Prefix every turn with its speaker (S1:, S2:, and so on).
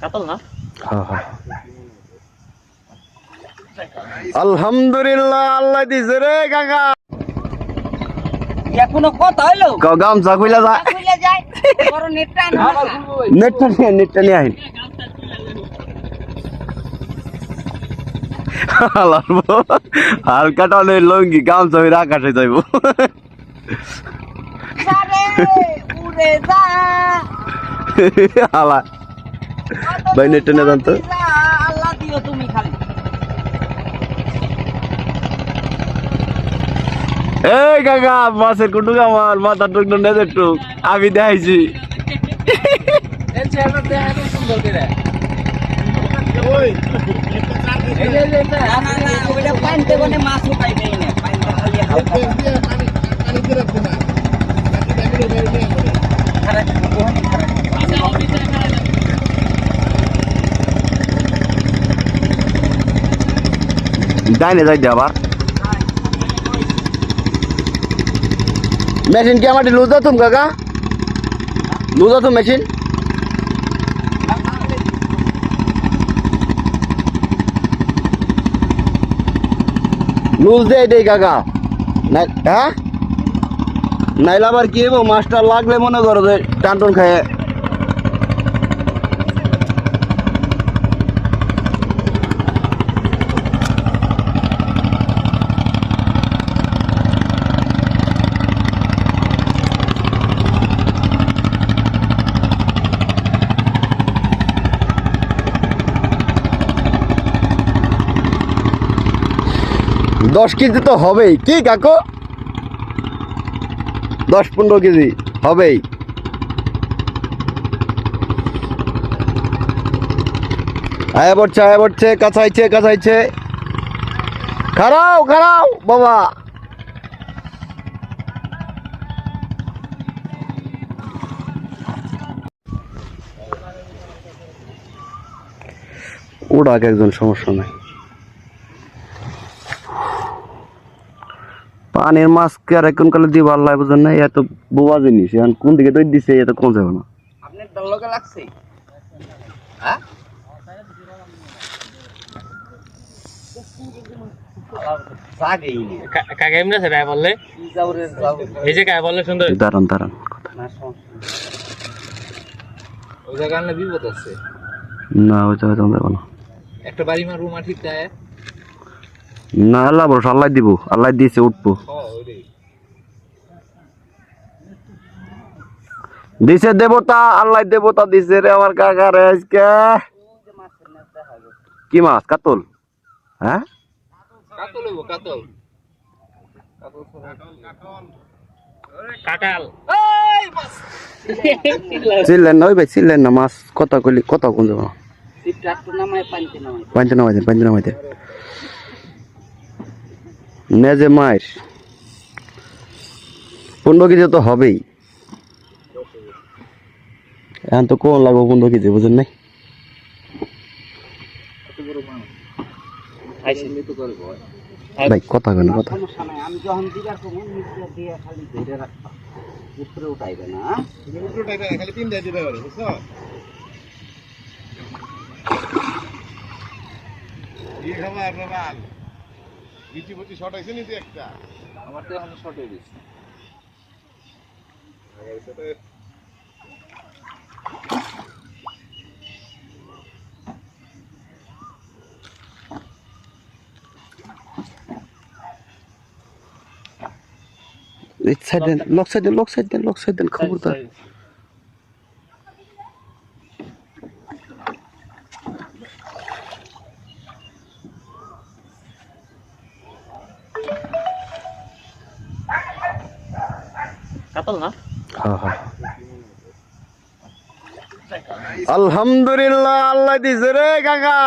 S1: কাতল না?
S2: হ্যাঁ হ্যাঁ। আলহামদুলিল্লাহ আল্লাহ দিছে রে কাকা।
S3: এখনও কথা হইল?
S2: গামছা খুইলা
S3: যায় বড় নেটটা আনো। না।
S2: নেটটা নিয়ে নেটটা নিয়ে লঙ্গি গামছা আকাশে যাইব। হালা ভাই নেটটা নিয়ে যান তো
S3: আল্লাহ দিও তুমি খালি
S2: এই কাকা মাছের কুটুক আমার টুক টুক আমি দেখাইছি
S3: মাছ উঠাইবে না
S2: ডাইনে যাই দে আবার। মেশিন কি আমার লুজ তুম, কাকা? লুজ তুম মেশিন। লুজ দে দেই, কাকা। হ্যাঁ? নাইলে আবার কি মাস্টার লাগলে মনে করো টান টান খায় দশ কেজি তো হবেই। কি কাকু? দশ পনেরো কেজি হবেই। আয়া পড়ছে আয়া পড়ছে কাছাইছে কাছাইছে খারাও খারাও বাবা। ওড়াক একজন সমস্যা নাই। পানির মাছ কে আর এখন কালে দিব আল্লাহ বুঝেন না এত বোবা জিনিস এখন কোন দিকে দই দিছে এত কোন যাবে না।
S3: আপনার দলকে লাগছে? হ্যাঁ? নি।
S2: দাঁড়ান দাঁড়ান
S4: ওই জায়গা বিপদ আছে।
S2: না ওই
S4: একটা বাড়ি মারবো মাটির দেয়
S2: না আল্লাহ বরস আল্লাহ দিব আল্লাহ দিয়েছে উঠবো। দিছে দেবতা আল্লাহ দেবতা দিছে রে আমার কাকা রে আজকে। কি মাছ? কাতল? হ্যাঁ? চিল্লেন না ওই ভাই চিল্লেন না মাছ কথা কইলি কথা কোন পাঞ্চে নামাই দেন পাঞ্চে নামাই দেন নেজে মায়ের। পনেরো কেজি তো হবেই। এখন তো কোন লাগবো পনেরো কেজি, বুঝেন নাই? ভাই, কথা কেন কথা।
S3: উঠাইবে না হ্যাঁ?
S4: আমার তো এখন শর্ট হয়ে গেছে
S2: সাইড দেন লক সাইড দেন লক সাইড দেন লক সাইড দেন খবরদার।
S1: কাতল না।
S2: হ্যাঁ, হ্যাঁ। আলহামদুলিল্লাহ আল্লাহ দিছে রে কাকা।